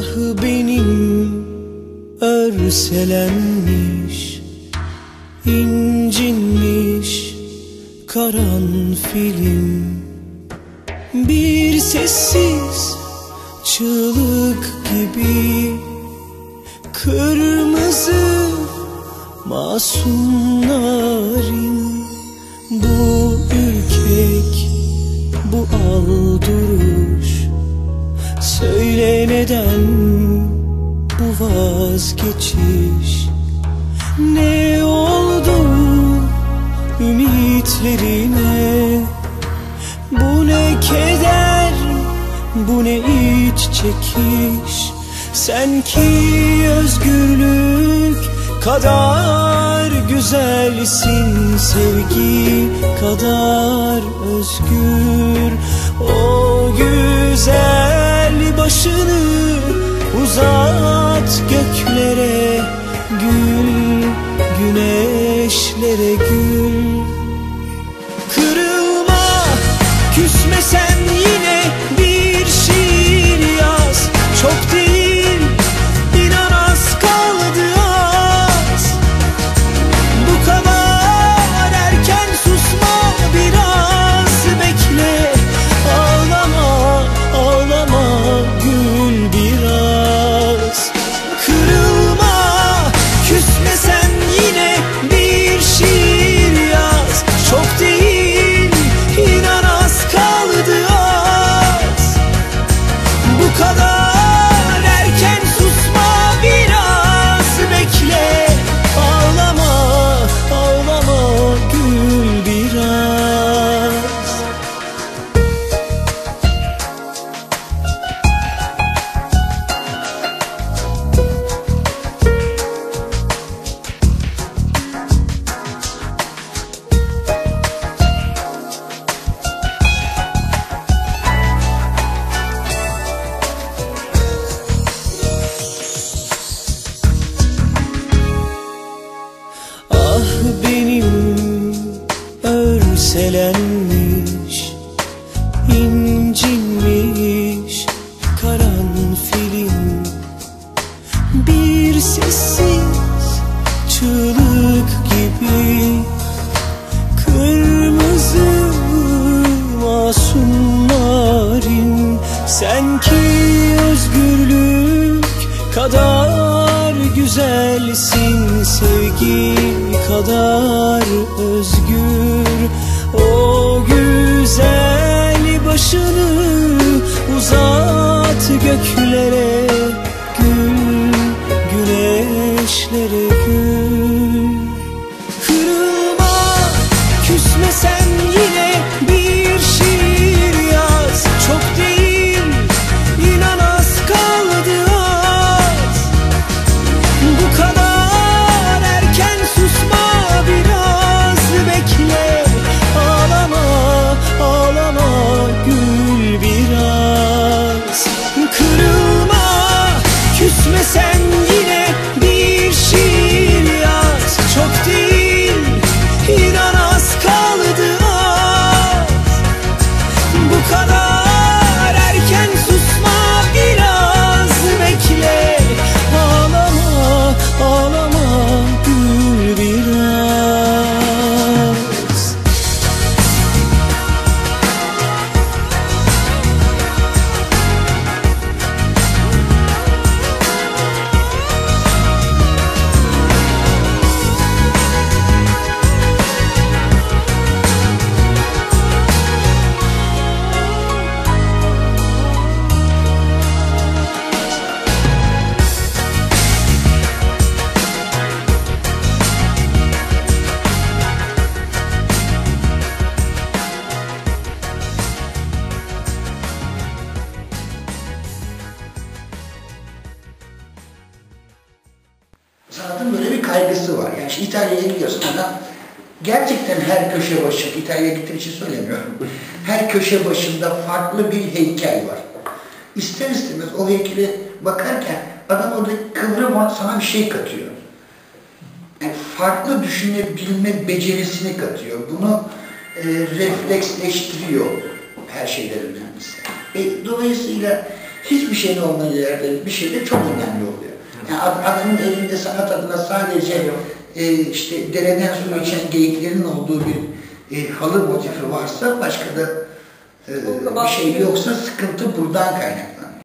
Ah benim örselenmiş incinmiş karanfilim Bir sessiz çığlık gibi Kırmızı masum narin Bu neden bu vazgeçiş? Ne oldu ümitlerine? Bu ne keder bu ne iç çekiş? Sen ki özgürlük kadar güzelsin Sevgi kadar özgür. O güzel başını uzat göklere Gül güneşlere gül incinmiş karanfilim Bir sessiz çığlık gibi Kırmızı masum narin Sen ki özgürlük kadar güzelsin Sevgi kadar özgür. O güzel Sanatın böyle bir kaygısı var. Yani işte İtalya'ya gidiyorsun adam gerçekten her köşe başı, İtalya'ya gittiğim için söylemiyorum. Her köşe başında farklı bir heykel var. İster istemez o heykele bakarken adam orada kıvrım sana bir şey katıyor. Yani farklı düşünebilme becerisini katıyor. Bunu e, refleksleştiriyor her şeyden önemlisi. E, dolayısıyla hiçbir şeyin olmadığı yerde bir şey de çok önemli oluyor. Yani ad- adamın elinde sanat adına sadece e, işte dereden su içen geyiklerin olduğu bir e, halı motifi varsa başka da e, bir şey yoksa sıkıntı buradan kaynaklanır.